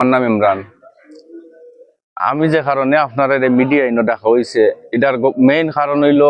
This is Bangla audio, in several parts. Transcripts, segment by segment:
আমার নাম ইমরান। আমি যে কারণে আপনার মিডিয়া ইনো দেখা হয়েছে এটার মেইন কারণ হইল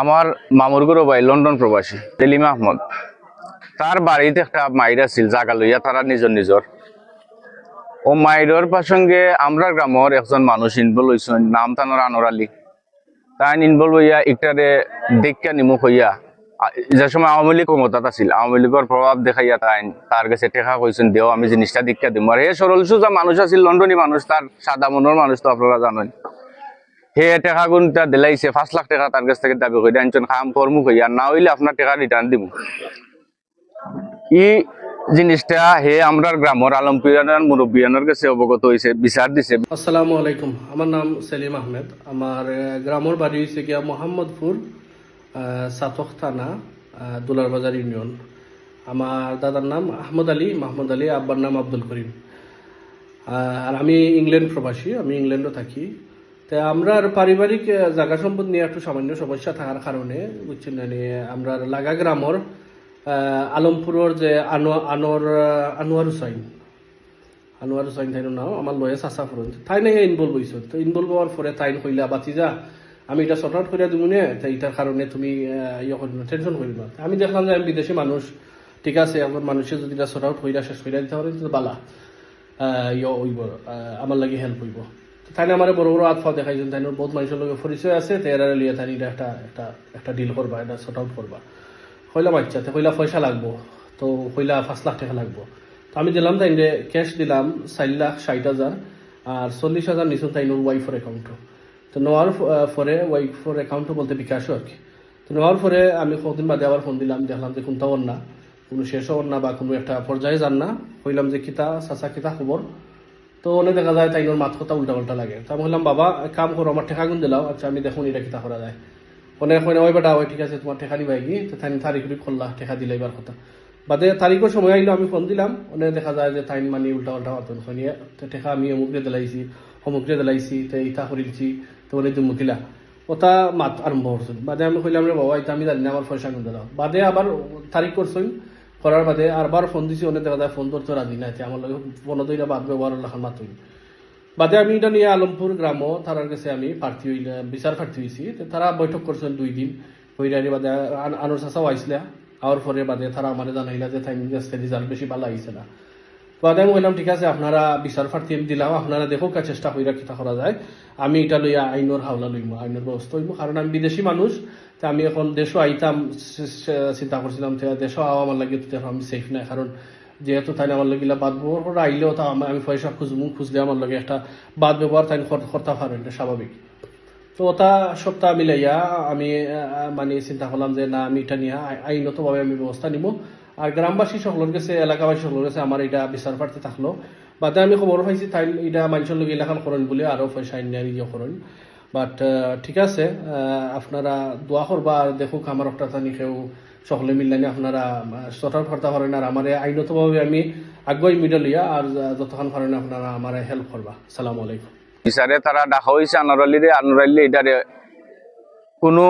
আমার মামুর গুরু ভাই লন্ডন প্রবাসী সেলিম আহমদ। তার বাড়িতে একটা মাইর আছিল, জাগা লইয়া তারা নিজর নিজর। ও মাইরের প্রসঙ্গে আমরা গ্রামের একজন মানুষ ইনভলভ হয়েছেন নাম তানোর আনোর আলী। তাই ইনভলভ হইয়া একটারে দেখা নিমুখ হইয়া যে সময় আওয়ামী লীগ ক্ষমতাত আছিল, আওয়ামী লীগের প্রভাব দেখাইয়া তাই তার কাছে টেকা কইছেন দেও আমি জিনিসটা দীক্ষা দিম। আর হে সরল সোজা মানুষ আছিল লন্ডনী মানুষ তার সাদা মনের মানুষ তো আপনারা জানেন হে টেকা গুণ তা দিলাইছে, পাঁচ লাখ টাকা তার কাছ থেকে দাবি করে আনছেন কাম কর্ম হইয়া না হইলে আপনার টাকা রিটার্ন দিব ই জিনিসটা হে আমরা গ্রামের আলমপুরানের মুরব্বিয়ানের কাছে অবগত হয়েছে বিচার দিছে। আসসালামু আলাইকুম আমার নাম সেলিম আহমেদ। আমার গ্রামের বাড়ি হচ্ছে গিয়া মোহাম্মদপুর সাতক থানা আহ, দুলার বাজার ইউনিয়ন। আমার দাদার নাম আহমদ আলী মাহমুদ আলী আব্বার নাম আব্দুল করিম। আর আমি ইংল্যান্ড প্রবাসী আমি ইংল্যান্ডও থাকি। তো আমরা পারিবারিক জায়গা সম্পদ নিয়ে একটু সামান্য সমস্যা থাকার কারণে বুঝছেন না নিয়ে আমরা লাগা গ্রামের আলমপুরের যে আনোয়ার আনোয়ার হুসাইন। আনোয়ার হুসাইন তাইন নাও আমার লয়ে ফুরন। তাই নাই ইনভলভ হইছ। তো ইনভলভ হওয়ার পরে তাইন কইলা বাতি যা আমি এটা শর্ট আউট করে দিব নে এটার কারণে তুমি ইয়ে করি না টেনশন করি না। আমি দেখলাম যে আমি বিদেশি মানুষ, ঠিক আছে এখন মানুষের যদি এটা শর্ট আউট হইরা শেষ করে দিতে পারে তো বালা ইয়ে হইব আমার লাগে হেল্প হইব। তাই আমার বড় বড় আতফা দেখাইছেন তাই বহুত মানুষের লগে পরিচয় আছে তেরা লিয়ে তাই এটা একটা একটা একটা ডিল করবা, এটা শর্ট আউট করবা। কইলাম আচ্ছা তো কইলা পয়সা লাগবো, তো কইলা পাঁচ লাখ টাকা লাগবো। তো আমি দিলাম তাই ক্যাশ দিলাম চার লাখ ষাট হাজার, আর চল্লিশ হাজার নিছুন তাই ওয়াইফের অ্যাকাউন্টও তো নেওয়ার পরে ওয়াইফের অ্যাকাউন্টও বলতে বিকাশও আর কি তো নেওয়ার পরে আমি কতদিন বাদে আবার ফোন দিলাম, দেখলাম যে কোনটা ওর না। কোনো শেষ ওর না বা কোনো একটা পর্যায়ে যান না। কইলাম যে কিতা, চাচা কিতা খবর। তো অনেক দেখা যায় তাই মাথ কথা উল্টা পাল্টা লাগে। তো আমি বললাম বাবা কাম করো, আমার ঠেকা গুণ দিলাও আচ্ছা আমি দেখুন এটা কিতা করা যায়। অনেক হয় ওই বেটা, ওই ঠিক আছে, তোমার ঠেকা নিবাই কি তো তাই তারিখ করলা, ঠেকা দিলে এবার কথা। বাদে তারিখের সময় আইলো, আমি ফোন দিলাম। অনেক দেখা যায় যে টাইম মানি উল্টা উল্টা মাতন শুনিয়ে তো ঠেকা আমি অমুকরে দিলাইছি অমুকরে দিলাইছি, তো ইটা করিলছি। তো অনেক দিন মুখিলা ওটা মাত আরম্ভ করছেন বাদে আমি কইলাম রে বাবা এটা আমি জানি না আমার পয়সা কিন্তু দিলাম বাদে আবার তারিখ করছেন করার বাদে আরবার ফোন দিছি, অনেক দেখা যায় ফোন ধরতে রাজি না আমার লগে ফোন দইরা বাদ ব্যবহার লাখান মাতুই বাদে আমি এটা নিয়ে আলমপুর গ্রামও তারার কাছে আমি প্রার্থী হইলে বিচার প্রার্থী হয়েছি তারা বৈঠক করছেন দুই দিন। হইরানি বাদে আন- আনোর চাচাও আইসলা আওয়ার পরে বাদে তারা আমার জানাইলা যে কাছে রেজাল্ট বেশি ভালো আইছে না। বাদে আমি বললাম ঠিক আছে, আপনারা বিচার প্রার্থী দিলাম, আপনারা দেখো কা চেষ্টা কইরা কিতা করা যায়। আমি এটা লইয়া আইনের হাওলা লইম আইনের ব্যবস্থা হইব কারণ আমি বিদেশি মানুষ তা আমি এখন দেশও আইতাম চিন্তা করছিলাম দেশও আওয়া আমার লাগে তো আমি সেফ নাই। কারণ যেহেতু তাই আমার লাগিলা বাদ ব্যবহার করে আইলেও তা আমি পয়সা খুঁজবো খুঁজলে আমার লগে একটা বাদ ব্যবহার তাই করতে পারেন এটা স্বাভাবিক তো ওটা সপ্তাহ মিলাইয়া আমি মানে চিন্তা করলাম যে না, আমি এটা নিয়ে আই- আইনতভাবে আমি ব্যবস্থা নিব আর গ্রামবাসী সকলের কাছে, এলাকাবাসী সকলের কাছে আমার এটা বিচার প্রার্থী থাকল। বাদে আমি খবর পাইছি তাই এটা মানুষের লোক এলাকান করেন বলে আরও পয়সা আইন ইয়ে করেন বাট ঠিক আছে আপনারা দোয়া করবা আর দেখুক আমার একটা কেউ সকলে মিললানি আপনারা আউট করতে পারেন আর আমার আইনতভাবে আমি আগুয়াই মিডল লইয়া আর যতক্ষণ পারেন আপনারা আমার হেল্প করবা সালাম আলাইকুম বিচারে তারা ডাকা হয়েছে আনোরালিরে আনোরালি এটারে কোনো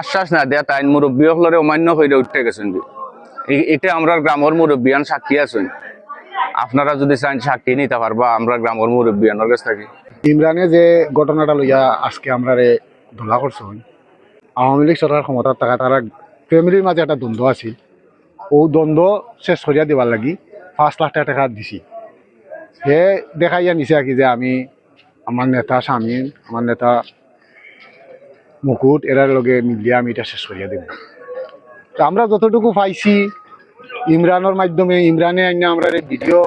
আশ্বাস না দেয়া তাই মুরব্বী হলরে অমান্য হয়ে উঠতে গেছেন এটা আমরা গ্রামের মুরব্বিয়ান সাক্ষী আছেন। আপনারা যদি চান সাক্ষী নিতে পারবা, আমরা গ্রামের মুরব্বিয়ানের কাছ থাকি। ইমরানে যে ঘটনাটা লইয়া আজকে আমরা রে ধরা করছেন, আওয়ামী লীগ সরকার ক্ষমতার থাকা তারা ফ্যামিলির মাঝে একটা দ্বন্দ্ব আছিল। ও দ্বন্দ্ব শেষ করিয়া দিবার লাগি পাঁচ লাখ টাকা টাকা দিছি। সে দেখাইয়া নিছে কি যে আমি, আমার নেতা স্বামী, আমার নেতা মুকুট, এরার লগে মিলিয়ে আমি এটা শেষ করিয়া দেব। তো আমরা যতটুকু পাইছি ইমরানের মাধ্যমে, ইমরানে আইনা আমরা ভিডিও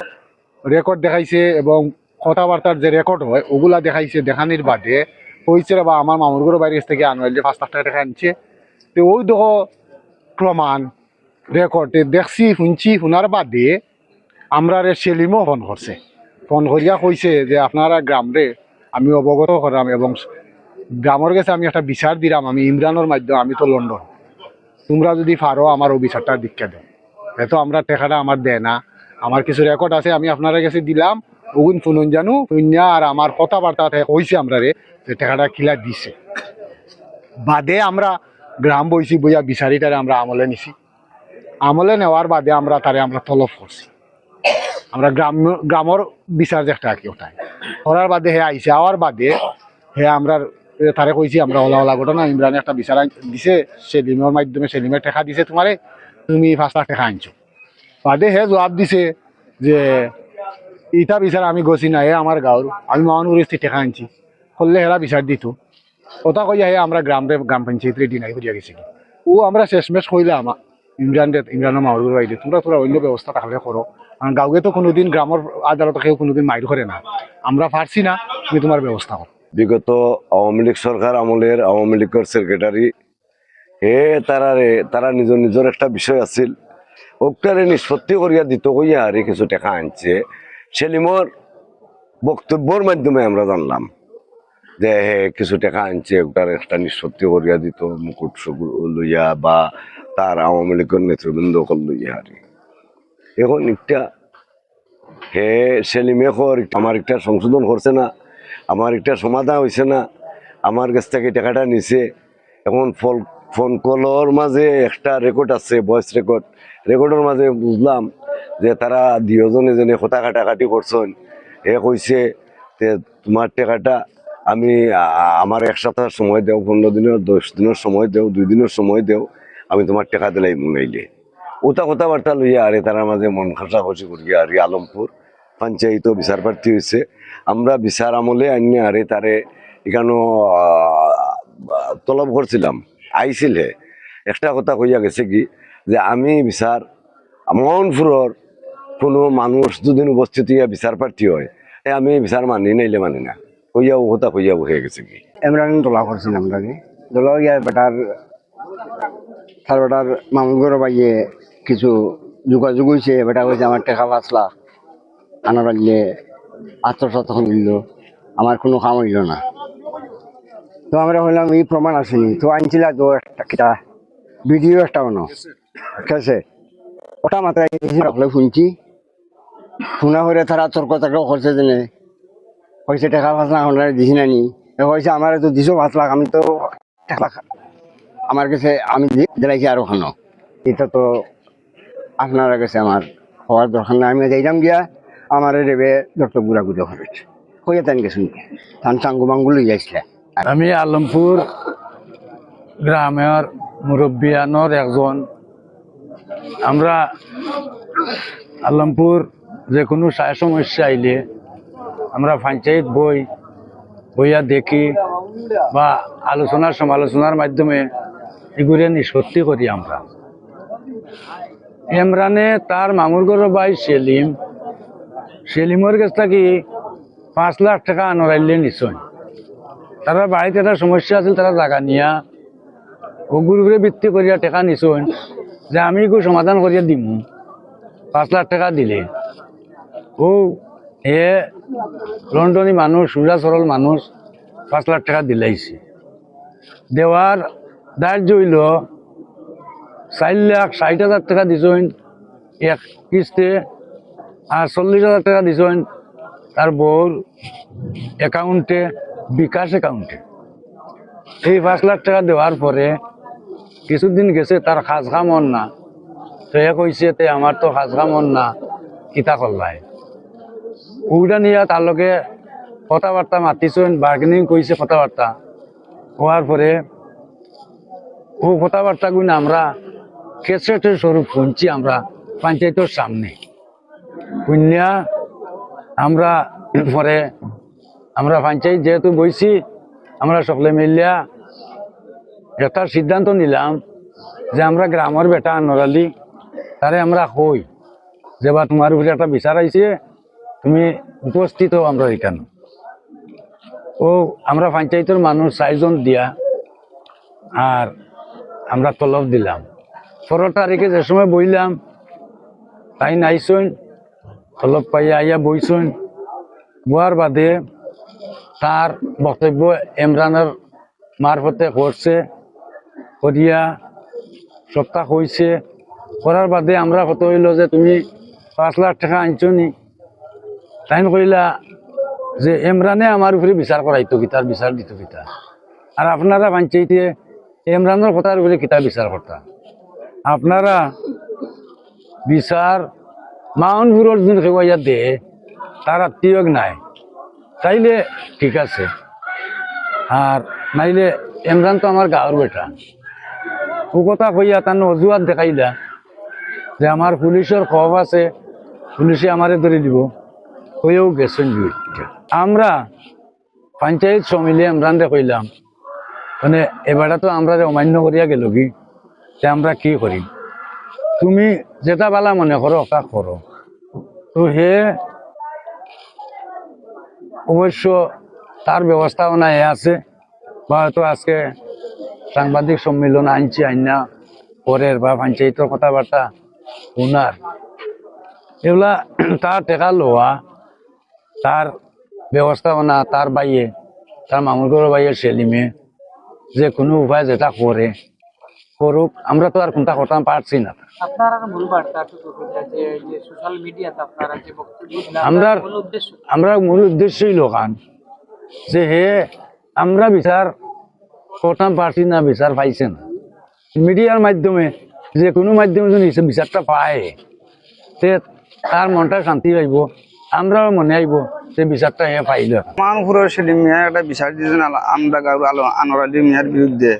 রেকর্ড দেখাইছে এবং কথাবার্তার যে রেকর্ড হয়, ওগুলা দেখাইছে, দেখানির বাদে হয়েছে বা আমার মামুরগুলোর বাইরে থেকে আনোয়ার যে পাঁচ লাখ টাকা টাকা আনছে, তো ওই দেখো প্রমাণ রেকর্ডে দেখছি, শুনছি, শোনার বাদে আমরা রে সেলিমও ফোন করছে। ফোন করিয়া কইছে যে, আপনারা গ্রামরে আমি অবগত করাম এবং গ্রামের কাছে আমি একটা বিচার দিলাম, আমি ইমরানের মাধ্যমে, আমি তো লন্ডন তোমরা যদি পারো, আমার ও বিচারটা দীক্ষা দেও। এত আমরা টেকাটা আমার দেয় না। আমার কিছু রেকর্ড আছে, আমি আপনার কাছে দিলাম। ওগুন শুনুন জানু শুনিয়া আর আমার কথাবার্তা কইছে আমরা রে, যে টেকাটা কিলা দিছে। বাদে আমরা গ্রাম বইছি বইয়া বিচারিটারে আমরা আমলে নিছি। আমলে নেওয়ার বাদে আমরা তারে আমরা তলব করছি। আমরা গ্রাম, গ্রামর বিচার যে একটা আর কি ওটাই। করার বাদে হে আইসে আওয়ার বাদে হে আমরা তারে কইছি আমরা ওলা ওলা ঘটনা ইমরানে একটা বিচার দিছে সেলিমের মাধ্যমে সেলিমের টাকা দিছে তোমারে তুমি পাঁচ লাখ টাকা আনছো। বাদে হে জবাব দিছে যে, ইটা বিচার আমি গছি না হে আমার গাঁর আমি থেকে টাকা আনছি। করলে হেরা বিচার দিত কথা কইয়া হে আমরা গ্রাম গ্রাম পঞ্চায়েত রেডি নাই করিয়া গেছি ও, আমরা শেষমেশ কইলে আমার ইমরান ইমরানের মাহরুর বাইরে তোমরা তোরা অন্য ব্যবস্থা তাহলে করো কারণ গাঁৱে তো কোনোদিন গ্রামের আদালত কেউ কোনোদিন মাইর করে না। আমরা পারছি না, তুমি তোমার ব্যবস্থা করো বিগত আওয়ামী লীগ সরকার আমলের আওয়ামী লীগের সেক্রেটারি হে তারারে তারা নিজের নিজের একটা বিষয় আছিল। ওকটারে নিষ্পত্তি করিয়া দিত হইয়া আরে কিছু টাকা আনছে। সেলিমর বক্তব্যর মাধ্যমে আমরা জানলাম যে, হে, কিছু টাকা আনছে ওটার একটা নিষ্পত্তি করিয়া দিত, মুকুট লইয়া বা তার আওয়ামী লীগের নেতৃবৃন্দ লইয়া আর। এখন একটা, হে, সেলিমে কর, আমার একটা সংশোধন করছে না। আমার একটা সমাধান হয়েছে না। আমার কাছ থেকে টাকাটা নিছে। এখন ফল ফোন কলর মাঝে একটা রেকর্ড আছে ভয়েস রেকর্ড রেকর্ডের মাঝে বুঝলাম যে তারা দুজনে জনে কথা কাটাকাটি করছেন। এ কইছে যে তোমার টাকাটা আমি আমার এক সপ্তাহ সময় দেও, পনেরো দিনের, দশ দিনের সময় দেও, দুই দিনের সময় দেও, আমি তোমার টাকা দিলাই মুনাইলে ওটা কথাবার্তা লইয়া আরে তার মাঝে মন খসাখসি করিয়া আরে আলমপুর। পঞ্চায়েত বিচার প্রার্থী হয়েছে। আমরা বিচার আমলে আনি আরে তারে এখানো তলব করছিলাম। আইছিল হে। একটা কথা কইয়া গেছে কি, যে আমি বিচার, মোহনপুরের কোনো মানুষ দুদিন উপস্থিত হইয়া বিচার প্রার্থী হয়, এ আমি বিচার মানি নাইলে মানি না। কইয়া ও কথা কইয়া হয়ে গেছে কি। এমরান তোলা করছিলাম তাকে তোলা গিয়া বেটার, তার বেটার মামুগর বাইয়ে কিছু যোগাযোগ হয়েছে বেটা কইছে, আমার টেকা পাঁচ লাখ। আনার পারলে আত্মসাত হইল, আমার কোনো কাম হইল না। তো আমরা হইলাম, এই প্রমাণ আসেনি। তো আনছিলা তো একটা কিটা ভিডিও একটা বানো কেসে ওটা মাত্রায় রাখলে শুনছি। শোনা করে তারা তর্ক তর্ক করছে জেনে কইছে টাকা পাঁচ লাখ দিছি না নি। কইছে, আমার তো দিছো পাঁচ আমি তো আমার কাছে, আমি দি- দিলাইছি আরও খানো। এটা তো আপনারা কাছে আমার হওয়ার দরকার নাই। আমি যাইলাম গিয়া আমার রেবে ডক্টর গুড়া গুড়ো হয়েছে কইয়া তেন গেছুন ধান চাঙ্গু মাঙ্গু লই যাইছিলে আমি আলমপুর গ্রামের মুরব্বিয়ানোর একজন। আমরা আলমপুর যে কোনো সায় সমস্যা আইলে আমরা পঞ্চায়েত বই, বইয়া দেখি বা আলোচনার সমালোচনার মাধ্যমে এগুলো নিষ্পত্তি করি আমরা। এমরানে তার মামুর গর ভাই সেলিম সেলিমের কাছ থেকে পাঁচ লাখ টাকা আনরাইলে নিশ্চয় তারা বাড়িতে একটা সমস্যা আছিল, তারা জায়গা নিয়া ওগুর উপরে ভিত্তি করিয়া টাকা নিছুন যে আমি একটু সমাধান করিয়া দিমু। পাঁচ লাখ টাকা দিলে। ও, এ লন্ডনী মানুষ সুজা সরল মানুষ পাঁচ লাখ টাকা দিলাইছে। দেওয়ার দার্য হইল চার লাখ ষাট হাজার টাকা দিছুন এক কিস্তে আর চল্লিশ হাজার টাকা দিছুন তার বউর অ্যাকাউন্টে বিকাশ অ্যাকাউন্টে এই পাঁচ লাখ টাকা দেওয়ার পরে কিছুদিন গেছে তার খাস খামন না। তো এ কইছে তে আমার তো খাস খামন না, কিতা করলাই? ওটা নিয়ে তার কথাবার্তা মাতিছেন বার্গেনিং কইছে কথাবার্তা। হওয়ার পরে ও কথাবার্তা গুণ আমরা কেসেটের স্বরূপ শুনছি আমরা, পঞ্চায়েতের সামনে। শুনিয়া আমরা পরে, আমরা পঞ্চায়েত যেহেতু বইছি, আমরা সকলে মিলিয়া একটা সিদ্ধান্ত নিলাম যে আমরা গ্রামের বেটা নরালি তারে আমরা কই? যে বা তোমার উপরে একটা বিচার আইছে, তুমি উপস্থিত হও আমরা এখানে। ও, আমরা পঞ্চায়েতের মানুষ, চারজন দিয়া, আর আমরা তলব দিলাম। পনেরো তারিখে যে সময় বইলাম, তাই নাইছুন তলব পাইয়া আইয়া বইছুন। বোয়ার বাদে তার বক্তব্য ইমরানের মারফতে করছে করিয়া সপ্তাহ হয়েছে করার বাদে আমরা কত হইল যে তুমি পাঁচ লাখ টাকা আনছো নি তাই কইলা যে ইমরানে আমার উপরে বিচার করাইতো কিতার বিচার দিত কিতা আর আপনারা পঞ্চায়েতে ইমরানের কথার উপরে কিতা বিচার করতা আপনারা বিচার মাউনপুরের যোন খেওয়াইয়া দে, তার আত্মীয় নাই। তাইলে ঠিক আছে। আর নাইলে ইমরান তো আমার গাঁৱৰ বেটা। ও কথা কইয়া তার অজুহাত দেখাইলা যে আমার পুলিশের খব আছে পুলিশে আমারে ধরে দিব। হয়েও গেছেন আমরা পঞ্চায়েত সমিলে ইমরানরে কইলাম মানে এবারে তো আমরা অমান্য করিয়া গেল কি? যে আমরা কি করি তুমি যেটা বালা মনে করো তা করো। তো হে অবশ্য তার ব্যবস্থাপনা এ আছে। বা হয়তো আজকে সাংবাদিক সম্মেলন আনছি, আইনা পরের বা পঞ্চায়েতের কথাবার্তা ওনার এগুলা তার টেকা লোয়া, তার ব্যবস্থাপনা তার বাইয়ে, তার মামুর বাইয়ে সেলিমে যে কোনো উপায় যেটা করে, করুক। আমরা তো আর কোনটা করতাম পারছি না। আপনারা মূল বার্তা যে যে সোশ্যাল মিডিয়াতে আপনারা যে বক্তব্য দিলেন, আমরা মূল উদ্দেশ্য আমরা মূল উদ্দেশ্যই লোকান যে হে আমরা বিচার করতাম পারছি না বিচার পাইছে না। মিডিয়ার মাধ্যমে যে কোনো মাধ্যমে যদি বিচারটা পায় তে তার মনটা শান্তি পাইব আমরাও মনে আইব যে বিচারটা হে পাইল। মানপুরের সেলিম মিয়া একটা বিচার দিয়েছেন আমরা গাঁর আলো আনোয়ার আলী মিয়ার বিরুদ্ধে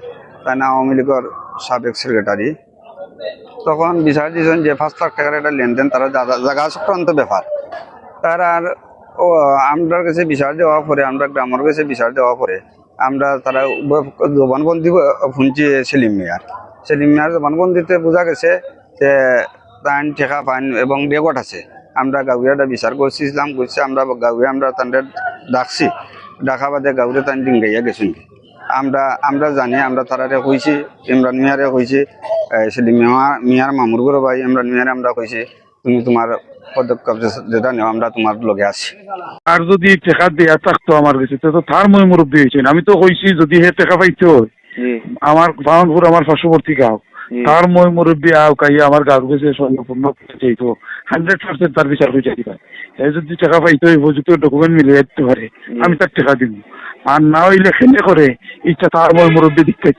তাই না আওয়ামী লীগের সাবেক সেক্রেটারি তখন বিচার দিয়েছেন যে পাঁচ লাখ টাকার একটা লেনদেন, তারা জাগা সংক্রান্ত ব্যাপার। তার আর, ও, আমরার কাছে বিচার দেওয়া পরে, আমরা গ্রামের কাছে বিচার দেওয়া পরে, আমরা তারা জবানবন্দি শুনছি সেলিম মিয়ার। সেলিম মিয়ার জবানবন্দিতে বোঝা গেছে যে তান ঠেকা পান এবং রেকর্ড আছে। আমরা গাউরিয়াটা বিচার করছিলাম করছি, আমরা গাউরিয়া, আমরা তাদের ডাকছি। ডাকা বাদে গাউরে তান ডিঙ্গাইয়া গেছেন। আমরা আমরা জানি আমরা তারারে কইছি ইমরান মিয়ারে কইছি এই সেলিম মিয়া মিয়ার মামুর গরো ভাই ইমরান মিয়ারে আমরা কইছি তুমি তোমার পদক্ষেপ যেটা নেও আমরা তোমার লগে আছি। আর যদি টেকা দেয়া থাকতো আমার কাছে তো তার মই মুরব্বী হয়েছেন আমি তো কইছি যদি হে টেকা পাইতো আমার বাহনপুর আমার পার্শ্ববর্তী গাঁও তার মই মুরব্বী আও কাইয়া আমার গাঁর কাছে সম্পূর্ণ চাইতো হান্ড্রেড পার্সেন্ট তার বিচার হয়ে যাইতে পারে। হে যদি টাকা পাইতো উপযুক্ত ডকুমেন্ট মিলে যেতে পারে আমি তার টাকা দিব। আর না হইলে খেলে করে ইচ্ছা তার মই মুরব্বী দিকে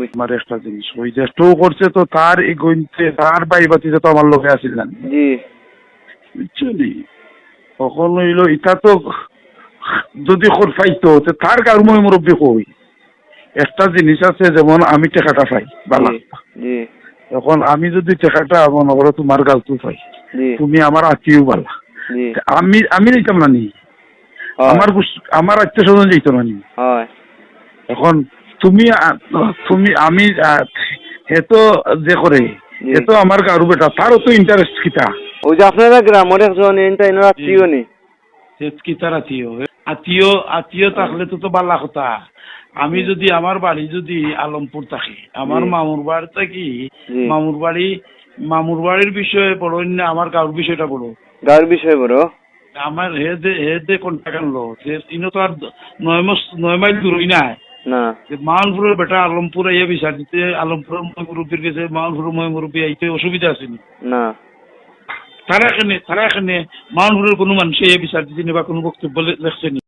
আমার একটা জিনিস ওই যে স্টো করছে তো তার গইতে তার বাই বাতিতে তো আমার লোকে আসিল না তখন হইল ইটা তো যদি খোর পাইতো তো তার কার মই মুরব্বী কই? একটা জিনিস আছে যেমন আমি টাকাটা পাই বালা। এখন আমি যদি টাকাটা মনে করো তোমার গালতো পাই তুমি আমার আত্মীয় বালা। আমি আমি নিতাম না নি। আমার আমার আত্মীয় স্বজন যেত না এখন তুমি তুমি আমি আ, হে তো যে করে হে তো আমার গারু বেটা তারও তো ইন্টারেস্ট কিতা ওই যে আপনারা গ্রামের একজন এন্টাইনার আত্মীয় নি? কি তার আত্মীয়? আত্মীয় আত্মীয় থাকলে তো তো বালা কথা। আমি যদি আমার বাড়ি যদি আলমপুর থাকি আমার। মামুর বাড়ি থাকি। মামুর বাড়ি মামুর বাড়ির বিষয়ে বড় না আমার কারোর বিষয়টা বড় গার বিষয় বড় আমার হেদে হে দে কন্টাক্ট আনলো যে ইনো তো আর নয় মাস নয় মাইল দূরই না। যে মাউনপুরের বেটা আলমপুর আইয়া বিচার দিতে আলমপুরের মুরব্বীর কাছে মাউনপুরের মই মুরব্বী আইতে অসুবিধা আছে নি? না। তারা এখানে তারা এখানে মালপুরের কোনো মানুষ আইয়া বিচার দিতে নি বা কোনো বক্তব্য লেখছে নি?